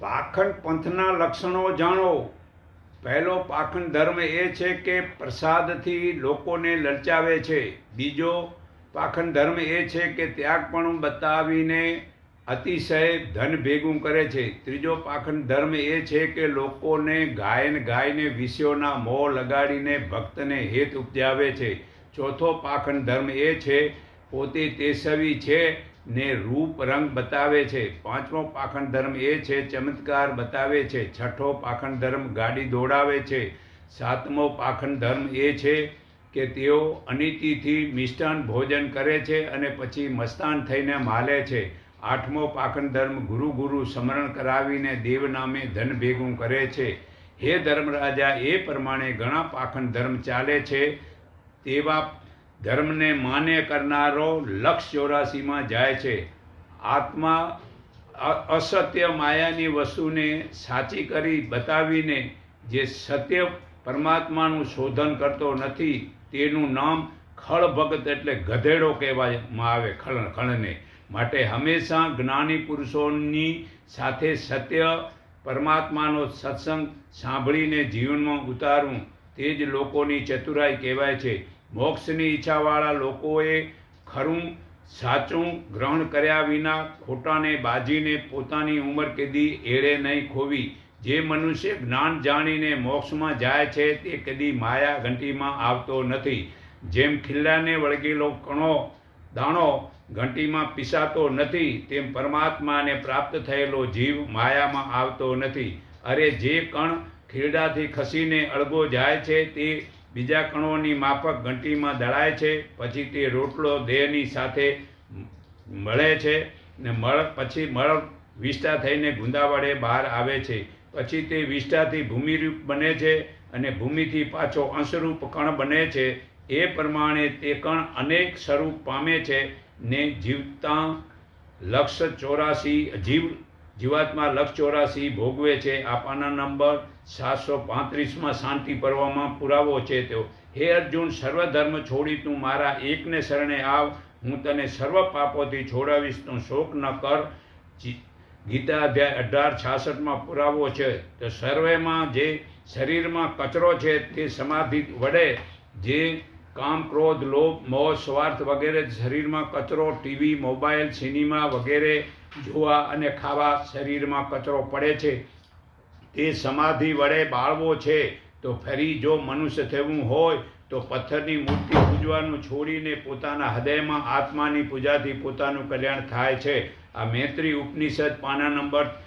પાખંડ પંથના લક્ષણો જાણો. પહેલો પાખંડ ધર્મ એ છે કે પ્રસાદથી લોકોને લલચાવે છે. બીજો પાખંડ ધર્મ એ છે કે ત્યાગપણું બતાવીને અતિશય ધન ભેગું કરે છે. ત્રીજો પાખંડ ધર્મ એ છે કે લોકોને ગાયન ગાયને વિષયોના મોહ લગાડીને ભક્તને હેત ઉપજાવે છે. ચોથો પાખંડ ધર્મ એ છે, પોતે તેસવી છે ને રૂપ રંગ બતાવે છે. પાંચમો પાખંડ ધર્મ એ છે, ચમત્કાર બતાવે છે. છઠ્ઠો પાખંડ ધર્મ ગાડી દોડાવે છે. સાતમો પાખંડ ધર્મ એ છે કે તેઓ અનિતિથી મિષ્ટાન ભોજન કરે છે અને પછી મસ્તાન થઈને માલે છે. આઠમો પાખંડ ધર્મ ગુરુ ગુરુ સ્મરણ કરાવીને દેવ નામે ધન ભેગું કરે છે. હે ધર્મરાજા, એ પ્રમાણે ઘણા પાખંડ ધર્મ ચાલે છે. તેવા ધર્મને માન્ય કરનારો લક્ષ ચોરાસીમાં જાય છે. આત્મા અસત્ય માયાની વસ્તુને સાચી કરી બતાવીને જે સત્ય પરમાત્માનું શોધન કરતો નથી, તેનું નામ ખળ ભગત એટલે ગધેડો કહેવામાં આવે ખળ, ખળને. માટે હંમેશા જ્ઞાની પુરુષોની સાથે સત્ય પરમાત્માનો સત્સંગ સાંભળીને જીવનમાં ઉતારવું તે જ લોકોની ચતુરાઈ કહેવાય છે. મોક્ષની ઈચ્છાવાળા લોકોએ ખરું સાચું ગ્રહણ કર્યા વિના ખોટાને બાજીને પોતાની ઉંમર કદી એળે નહીં ખોવી. જે મનુષ્ય જ્ઞાન જાણીને મોક્ષમાં જાય છે તે કદી માયા ઘંટીમાં આવતો નથી. જેમ ખિલ્લાને વળગેલો કણો, દાણો ઘંટીમાં પીસાતો નથી, તેમ પરમાત્માને પ્રાપ્ત થયેલો જીવ માયામાં આવતો નથી. અરે જે કણ ખીરડાથી ખસીને અળગો જાય છે તે બીજા કણોની માફક ઘંટીમાં દળાય છે, પછી તે રોટલો દેહની સાથે મળે છે ને મળ, પછી મળ વિષ્ઠા થઈને ગુંદા વડે બહાર આવે છે. પછી તે વિષ્ઠાથી ભૂમિરૂપ બને છે અને ભૂમિથી પાછો અંશરૂપ કણ બને છે. એ પ્રમાણે તે કણ અનેક સ્વરૂપ પામે છે ને જીવતા લક્ષ ચોરાસી જીવ જીવાત્મા લક્ષ ચોરાસી ભોગવે છે. આપાના નંબર સાતસો પાંત્રીસમાં શાંતિ પર્વમાં પુરાવો છે તેઓ. હે અર્જુન, સર્વધર્મ છોડી તું મારા એકને શરણે આવ. હું તને સર્વ પાપોથી છોડાવીશ. તું શોક ન કર. ગીતા અધ્યાય અઢાર છાસઠમાં પુરાવો છે. તો સર્વેમાં જે શરીરમાં કચરો છે તે સમાધિ વડે જે કામ, ક્રોધ, લોભ, મોહ, સ્વાર્થ વગેરે શરીરમાં કચરો, ટીવી, મોબાઈલ, સિનેમા વગેરે જોવા અને ખાવા શરીરમાં કચરો પડે છે, તે સમાધિ વડે બાળવો છે, તો ફરી જો મનુષ્ય થવું હોય, તો પથ્થરની મૂર્તિ પૂજવાનું છોડીને પોતાના હૃદયમાં આત્માની પૂજાથી પોતાનું કલ્યાણ થાય છે. આ મૈત્રી ઉપનિષદ પાના નંબર